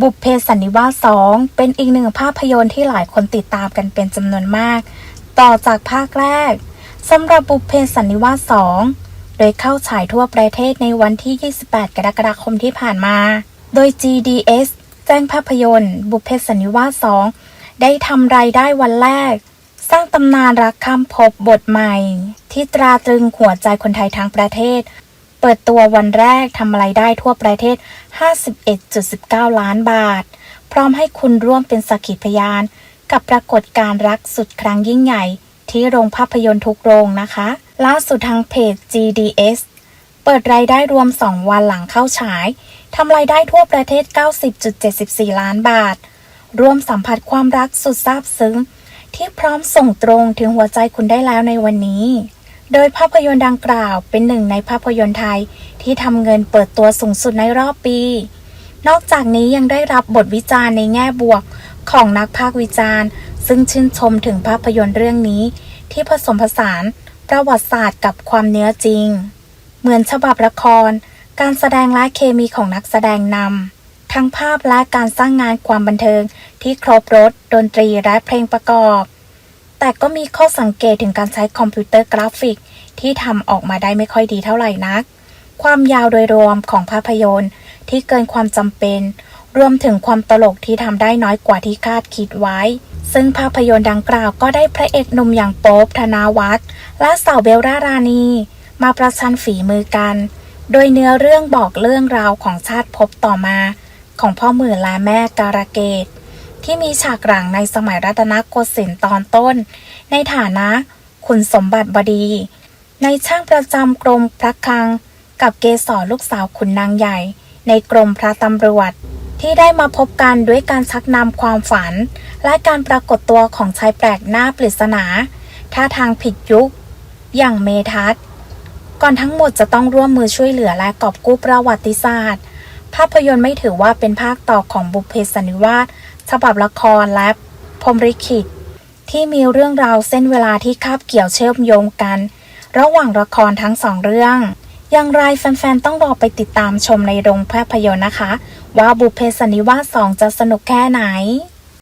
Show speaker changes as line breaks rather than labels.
บุพเพสันนิวาสสองเป็นอีกหนึ่งภาพยนตร์ที่หลายคนติดตามกันเป็นจำนวนมาก ต่อจากภาคแรกสำหรับบุพเพสันนิวาสสองโดยเข้าฉายทั่วประเทศในวันที่ 28 กรกฎาคมที่ผ่านมา โดย GDS แจ้งภาพยนตร์ บุพเพสันนิวาสสองได้ทำรายได้วันแรก สร้างตำนานรักข้ามภพบทใหม่ ที่ตราตรึงหัวใจคนไทยทั้งประเทศ เปิดตัววันแรกทำรายได้ทั่วประเทศ 51.19 ล้านบาท พร้อมให้คุณร่วมเป็นสักขีพยาน กับปรากฏการรักสุดครั้งยิ่งใหญ่ ที่โรงภาพยนตร์ทุกโรงนะคะ ล่าสุดทางเพจ GDS เปิดรายได้รวม 2 วันหลังเข้าฉาย ทำรายได้ทั่วประเทศ 90.74 ล้านบาท ร่วมสัมผัสความรักสุดซาบซึ้ง ที่พร้อมส่งตรงถึงหัวใจคุณได้แล้วในวันนี้ โดยภาพยนตร์ดังกล่าวเป็นหนึ่งในภาพยนตร์ไทยที่ทำเงินเปิดตัวสูงสุดในรอบปี นอกจากนี้ยังได้รับบทวิจารณ์ในแง่บวกของนักภาควิจารณ์ ซึ่งชื่นชมถึงภาพยนตร์เรื่องนี้ ที่ผสมผสานประวัติศาสตร์กับความเนื้อจริง เหมือนฉบับละคร การแสดงและเคมีของนักแสดงนำทั้งภาพและการสร้างงานความบันเทิงที่ครบรถดนตรีและเพลงประกอบ แต่ก็มีข้อสังเกตถึงการใช้คอมพิวเตอร์กราฟิก ที่ทำออกมาได้ไม่ค่อยดีเท่าไหร่นัก ความยาวโดยรวมของภาพยนตร์ที่เกินความจำเป็น รวมถึงความตลกที่ทำได้น้อยกว่าที่คาดคิดไว้ ซึ่งภาพยนตร์ดังกล่าวก็ได้พระเอกหนุ่มอย่างโป๊บธนาวัฒน์และสาวเบลล่ารานี มาประชันฝีมือกัน โดยเนื้อเรื่องบอกเรื่องราวของชาติภพต่อมา ของพ่อหมื่นและแม่การะเกดที่มีฉากหลังในสมัยรัตนโกสินทร์ตอนต้น ในฐานะ คุณสมบัติบดี ในช่างประจำกรมพระคลัง กับเกสรลูกสาวขุนนางใหญ่ ในกรมพระตำรวจ ที่ได้มาพบกันด้วยการชักนำความฝัน และการปรากฏตัวของชายแปลกหน้าปริศนาท่าทางผิดยุค อย่างเมทัศก่อนทั้งหมดจะต้องร่วมมือช่วยเหลือและกอบกู้ประวัติศาสตร์ ภาพยนตร์ไม่ถือว่าเป็นภาคต่อของบุพเพสันนิวาสฉบับละครและพรมลิขิตที่มีเรื่องราวเส้นเวลาที่คาบเกี่ยวเชื่อมโยงกัน ระหว่างละครทั้งสองเรื่องอย่างไรแฟนๆ ต้องรอไปติดตามชมในโรงภาพยนตร์นะคะ ว่าบุเพสนนิวาสสองจะสนุกแค่ไหน